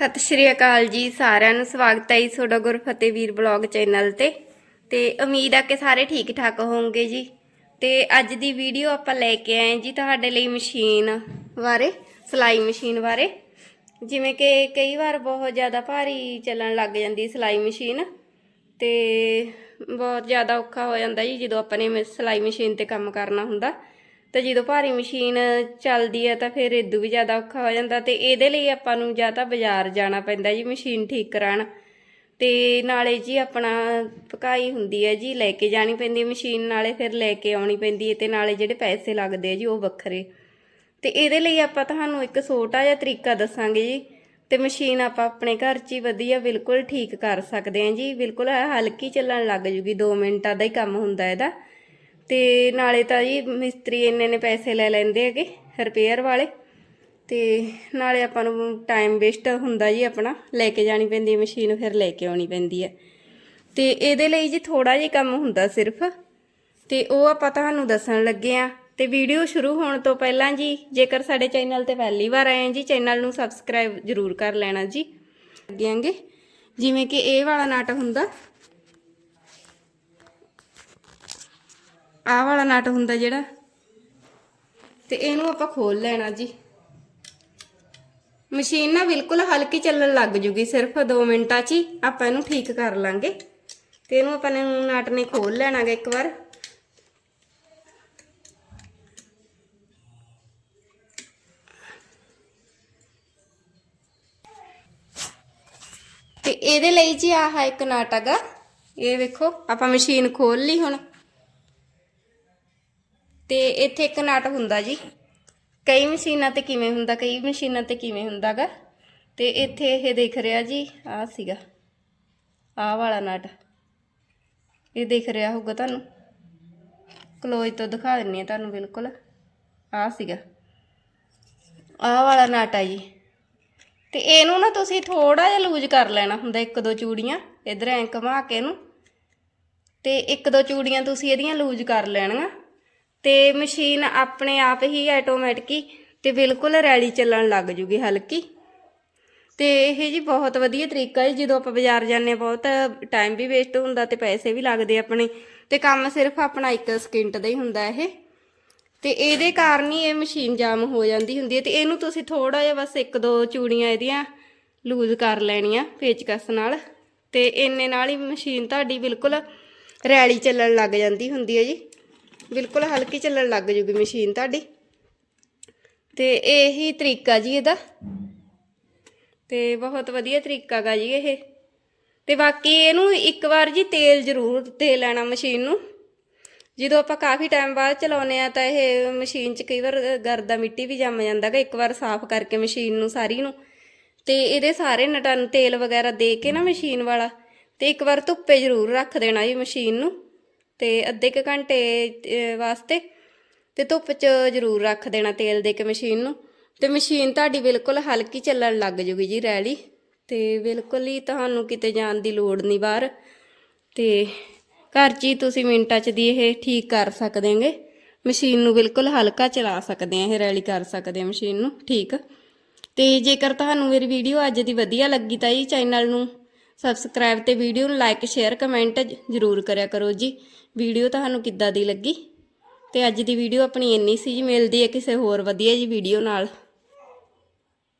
ਸਤਿ ਸ਼੍ਰੀ ਅਕਾਲ ਜੀ, ਸਾਰਿਆਂ ਨੂੰ ਸਵਾਗਤ ਹੈ ਜੀ ਤੁਹਾਡਾ ਗੁਰਫਤਿਹ ਵੀਰ ਬਲੌਗ ਚੈਨਲ ਤੇ। ਤੇ ਉਮੀਦ ਆ ਕਿ ਸਾਰੇ ਠੀਕ ਠਾਕ ਹੋਵੋਗੇ ਜੀ। ਤੇ ਅੱਜ ਦੀ ਵੀਡੀਓ ਆਪਾਂ ਲੈ ਕੇ ਆਏ ਜੀ ਤੁਹਾਡੇ ਲਈ ਮਸ਼ੀਨ ਬਾਰੇ, ਸਿਲਾਈ ਮਸ਼ੀਨ ਬਾਰੇ। ਜਿਵੇਂ ਕਿ ਕਈ ਵਾਰ ਬਹੁਤ ਜ਼ਿਆਦਾ ਭਾਰੀ ਚੱਲਣ ਲੱਗ ਜਾਂਦੀ ਸਿਲਾਈ ਮਸ਼ੀਨ। ਤੇ ਬਹੁਤ ਜ਼ਿਆਦਾ ਔਖਾ ਹੋ ਜਾਂਦਾ ਜੀ ਜਦੋਂ ਆਪਾਂ ਨੇ ਮ- ਸਿਲਾਈ ਮਸ਼ੀਨ ਤੇ ਕੰਮ ਕਰਨਾ ਹੁੰਦਾ। ਤਾਂ ਜਦੋਂ ਭਾਰੀ ਮਸ਼ੀਨ ਚੱਲਦੀ ਹੈ ਤਾਂ ਫਿਰ ਇਦੋਂ ਵੀ ਜ਼ਿਆਦਾ ਔਖਾ ਹੋ ਜਾਂਦਾ ਤੇ ਇਹਦੇ ਲਈ ਆਪਾਂ ਨੂੰ ਜਾਂ ਤਾਂ ਬਾਜ਼ਾਰ ਜਾਣਾ ਪੈਂਦਾ ਜੀ ਮਸ਼ੀਨ ਠੀਕ ਕਰਾਉਣ। ਤੇ ਨਾਲੇ ਜੀ ਆਪਣਾ ਪਕਾਈ ਹੁੰਦੀ ਹੈ ਜੀ, ਲੈ ਕੇ ਜਾਣੀ ਪੈਂਦੀ ਮਸ਼ੀਨ, ਨਾਲੇ ਫਿਰ ਲੈ ਕੇ ਆਉਣੀ ਪੈਂਦੀ ਹੈ ਤੇ ਨਾਲੇ ਜਿਹੜੇ ਪੈਸੇ ਲੱਗਦੇ ਆ ਜੀ ਉਹ ਵੱਖਰੇ। ਤੇ ਇਹਦੇ ਲਈ ਆਪਾਂ ਤੁਹਾਨੂੰ ਇੱਕ ਛੋਟਾ ਜਿਹਾ ਤਰੀਕਾ ਦੱਸਾਂਗੇ ਜੀ, ਤੇ ਮਸ਼ੀਨ ਆਪਾਂ ਆਪਣੇ ਘਰ 'ਚ ਹੀ ਵਧੀਆ ਬਿਲਕੁਲ ਠੀਕ ਕਰ ਸਕਦੇ ਹਾਂ ਜੀ, ਬਿਲਕੁਲ ਹਲਕੀ ਚੱਲਣ ਲੱਗ ਜੂਗੀ 2 ਮਿੰਟਾਂ ਦਾ ਹੀ ਕੰਮ ਹੁੰਦਾ ਇਹਦਾ। ਤੇ ਨਾਲੇ ਤਾਂ ਜੀ ਮਿਸਤਰੀ ਇੰਨੇ ਨੇ ਪੈਸੇ ਲੈ ਲੈਂਦੇ ਹੈਗੇ ਰਿਪੇਅਰ ਵਾਲੇ। ਤੇ ਨਾਲੇ ਆਪਾਂ ਨੂੰ ਟਾਈਮ ਵੇਸਟ ਹੁੰਦਾ ਜੀ ਆਪਣਾ, ਲੈ ਕੇ ਜਾਣੀ ਪੈਂਦੀ ਹੈ ਮਸ਼ੀਨ ਫਿਰ ਲੈ ਕੇ ਆਉਣੀ ਪੈਂਦੀ ਹੈ। ਤੇ ਇਹਦੇ ਲਈ ਜੀ ਥੋੜਾ ਜਿਹਾ ਕੰਮ ਹੁੰਦਾ ਸਿਰਫ। ਤੇ ਉਹ ਆਪਾਂ ਤੁਹਾਨੂੰ ਦੱਸਣ ਲੱਗੇ ਆ ਤੇ ਵੀਡੀਓ ਸ਼ੁਰੂ ਹੋਣ ਤੋਂ ਪਹਿਲਾਂ ਜੀ, ਜੇਕਰ ਸਾਡੇ ਚੈਨਲ ਤੇ ਪਹਿਲੀ ਵਾਰ ਆਏ ਆ ਜੀ ਚੈਨਲ ਨੂੰ ਸਬਸਕ੍ਰਾਈਬ ਜ਼ਰੂਰ ਕਰ ਲੈਣਾ ਜੀ। ਲੱਗਿਆਂਗੇ ਜਿਵੇਂ ਕਿ ਇਹ ਵਾਲਾ ਨਾਟਕ ਹੁੰਦਾ ਆਹ ਵਾਲਾ ਨਟ ਹੁੰਦਾ ਜਿਹੜਾ। ਤੇ ਇਹਨੂੰ ਆਪਾਂ ਖੋਲ ਲੈਣਾ ਜੀ। ਮਸ਼ੀਨ ਨਾ ਬਿਲਕੁਲ ਹਲਕੀ ਚੱਲਣ ਲੱਗ ਜੂਗੀ, ਸਿਰਫ 2 ਮਿੰਟਾਂ 'ਚ ਹੀ ਆਪਾਂ ਇਹਨੂੰ ਠੀਕ ਕਰ ਲਾਂਗੇ। ਤੇ ਇਹਨੂੰ ਆਪਾਂ ਨੇ ਨਟ ਨੇ ਖੋਲ ਲੈਣਾਗਾ ਇੱਕ ਵਾਰ। ਤੇ ਇਹਦੇ ਲਈ ਜੀ ਆਹ ਇੱਕ ਨਟ ਹੈਗਾ। ਇਹ ਵੇਖੋ, ਆਪਾਂ ਮਸ਼ੀਨ ਖੋਲ ਲਈ ਹੁਣ। ਤੇ ਇੱਥੇ ਇੱਕ ਨਟ ਹੁੰਦਾ ਜੀ। ਕਈ ਮਸ਼ੀਨਾਂ ਤੇ ਕਿਵੇਂ ਹੁੰਦਾ, ਕਈ ਮਸ਼ੀਨਾਂ ਤੇ ਕਿਵੇਂ ਹੁੰਦਾਗਾ। ਤੇ ਇੱਥੇ ਇਹ ਦਿਖ ਰਿਹਾ ਜੀ, ਆਹ ਸੀਗਾ। ਆਹ ਵਾਲਾ ਨਟ। ਇਹ ਦਿਖ ਰਿਹਾ ਹੋਊਗਾ ਤੁਹਾਨੂੰ। ਕਲੋਜ਼ ਤੋਂ ਦਿਖਾ ਦਿੰਨੀ ਆ ਤੁਹਾਨੂੰ ਬਿਲਕੁਲ। ਆਹ ਸੀਗਾ। ਆਹ ਵਾਲਾ ਨਟ ਆ ਜੀ। ਤੇ ਇਹਨੂੰ ਨਾ ਤੁਸੀਂ ਥੋੜਾ ਜਿਹਾ ਲੂਜ਼ ਕਰ ਲੈਣਾ ਹੁੰਦਾ, ਇੱਕ ਦੋ ਚੂੜੀਆਂ। ਇਧਰ ਐਂ ਘੁਮਾ ਕੇ ਇਹਨੂੰ। ਤੇ ਇੱਕ ਦੋ ਚੂੜੀਆਂ ਤੁਸੀਂ ਇਹਦੀਆਂ ਲੂਜ਼ ਕਰ ਲੈਣੀਆਂ। ਤੇ ਮਸ਼ੀਨ ਆਪਣੇ ਆਪ ਹੀ ਆਟੋਮੈਟਿਕ ਹੀ ਤੇ ਬਿਲਕੁਲ ਰੈਲੀ ਚੱਲਣ ਲੱਗ ਜੂਗੀ ਹਲਕੀ। ਤੇ ਇਹ ਜੀ ਬਹੁਤ ਵਧੀਆ ਤਰੀਕਾ ਹੈ ਜਦੋਂ ਆਪਾਂ ਬਾਜ਼ਾਰ ਜਾਂਦੇ ਹਾਂ, ਬਹੁਤ ਟਾਈਮ ਵੀ ਵੇਸਟ ਹੁੰਦਾ ਤੇ ਪੈਸੇ ਵੀ ਲੱਗਦੇ ਆਪਣੇ। ਤੇ ਕੰਮ ਸਿਰਫ ਆਪਣਾ ਇੱਕ ਸਕਿੰਟ ਦਾ ਹੀ ਹੁੰਦਾ ਇਹ। ਤੇ ਇਹਦੇ ਕਾਰਨ ਹੀ ਇਹ ਮਸ਼ੀਨ ਜਾਮ ਹੋ ਜਾਂਦੀ ਹੁੰਦੀ ਹੈ ਤੇ ਇਹਨੂੰ ਤੁਸੀਂ ਥੋੜਾ ਜਿਹਾ ਬਸ ਇੱਕ ਦੋ ਚੂੜੀਆਂ ਇਹਦੀਆਂ ਲੂਜ਼ ਕਰ ਲੈਣੀਆਂ ਪੇਚਕਸ ਨਾਲ। ਤੇ ਇੰਨੇ ਨਾਲ ਹੀ ਮਸ਼ੀਨ ਤੁਹਾਡੀ ਬਿਲਕੁਲ ਰੈਲੀ ਚੱਲਣ ਲੱਗ ਜਾਂਦੀ ਹੁੰਦੀ ਹੈ ਜੀ। ਬਿਲਕੁਲ ਹਲਕੀ ਚੱਲਣ ਲੱਗ ਜੂਗੀ ਮਸ਼ੀਨ ਤੁਹਾਡੀ। ਤੇ ਇਹੀ ਤਰੀਕਾ ਜੀ ਇਹਦਾ। ਤੇ ਬਹੁਤ ਵਧੀਆ ਤਰੀਕਾ ਗਾ ਜੀ ਇਹ। ਤੇ ਬਾਕੀ ਇਹਨੂੰ ਇੱਕ ਵਾਰ ਜੀ ਤੇਲ ਜ਼ਰੂਰ ਦੇ ਲੈਣਾ ਮਸ਼ੀਨ ਨੂੰ। ਜਦੋਂ ਆਪਾਂ ਕਾਫੀ ਟਾਈਮ ਬਾਅਦ ਚਲਾਉਨੇ ਆ ਤਾਂ ਇਹ ਮਸ਼ੀਨ 'ਚ ਕਈ ਵਾਰ ਗਰਦਾ ਮਿੱਟੀ ਵੀ ਜੰਮ ਜਾਂਦਾ ਗਾ, ਇੱਕ ਵਾਰ ਸਾਫ਼ ਕਰਕੇ ਮਸ਼ੀਨ ਨੂੰ ਸਾਰੀ ਨੂੰ। ਤੇ ਇਹਦੇ ਸਾਰੇ ਨਟਨ ਤੇਲ ਵਗੈਰਾ ਦੇ ਕੇ ਨਾ ਮਸ਼ੀਨ ਵਾਲਾ, ਤੇ ਇੱਕ ਵਾਰ ਧੁੱਪੇ ਜ਼ਰੂਰ ਰੱਖ ਦੇਣਾ ਜੀ ਮਸ਼ੀਨ ਨੂੰ। ਤੇ ਅੱਧੇ ਕੁ ਘੰਟੇ ਵਾਸਤੇ ਤੇ ਧੁੱਪ 'ਚ ਜ਼ਰੂਰ ਰੱਖ ਦੇਣਾ ਤੇਲ ਦੇ ਕੇ ਮਸ਼ੀਨ ਨੂੰ। ਤੇ ਮਸ਼ੀਨ ਤੁਹਾਡੀ ਬਿਲਕੁਲ ਹਲਕੀ ਚੱਲਣ ਲੱਗ ਜੂਗੀ ਜੀ ਰੈਲੀ। ਤੇ ਬਿਲਕੁਲ ਹੀ ਤੁਹਾਨੂੰ ਕਿਤੇ ਜਾਣ ਦੀ ਲੋੜ ਨਹੀਂ ਬਾਹਰ। ਤੇ ਘਰ 'ਚ ਹੀ ਤੁਸੀਂ ਮਿੰਟਾਂ 'ਚ ਦੀ ਇਹ ਠੀਕ ਕਰ ਸਕਦੇਗੇ ਮਸ਼ੀਨ ਨੂੰ ਬਿਲਕੁਲ ਹਲਕਾ ਚਲਾ ਸਕਦੇ ਆ ਇਹ ਰੈਲੀ ਕਰ ਸਕਦੇ ਆ ਮਸ਼ੀਨ ਨੂੰ, ਠੀਕ। ਤੇ ਜੇਕਰ ਤੁਹਾਨੂੰ ਮੇਰੀ ਵੀਡੀਓ ਅੱਜ ਦੀ ਵਧੀਆ ਲੱਗੀ ਤਾਂ ਇਹ ਚੈਨਲ ਨੂੰ ਸਬਸਕ੍ਰਾਈਬ ਤੇ ਵੀਡੀਓ ਨੂੰ ਲਾਈਕ ਸ਼ੇਅਰ ਕਮੈਂਟ ਜ਼ਰੂਰ ਕਰਿਆ ਕਰੋ ਜੀ। ਵੀਡੀਓ ਤੁਹਾਨੂੰ ਕਿੱਦਾਂ ਦੀ ਲੱਗੀ? ਤੇ ਅੱਜ ਦੀ ਵੀਡੀਓ ਆਪਣੀ ਇੰਨੀ ਸੀ ਜੀ, ਮਿਲਦੀ ਹੈ ਕਿਸੇ ਹੋਰ ਵਧੀਆ ਜੀ ਵੀਡੀਓ ਨਾਲ।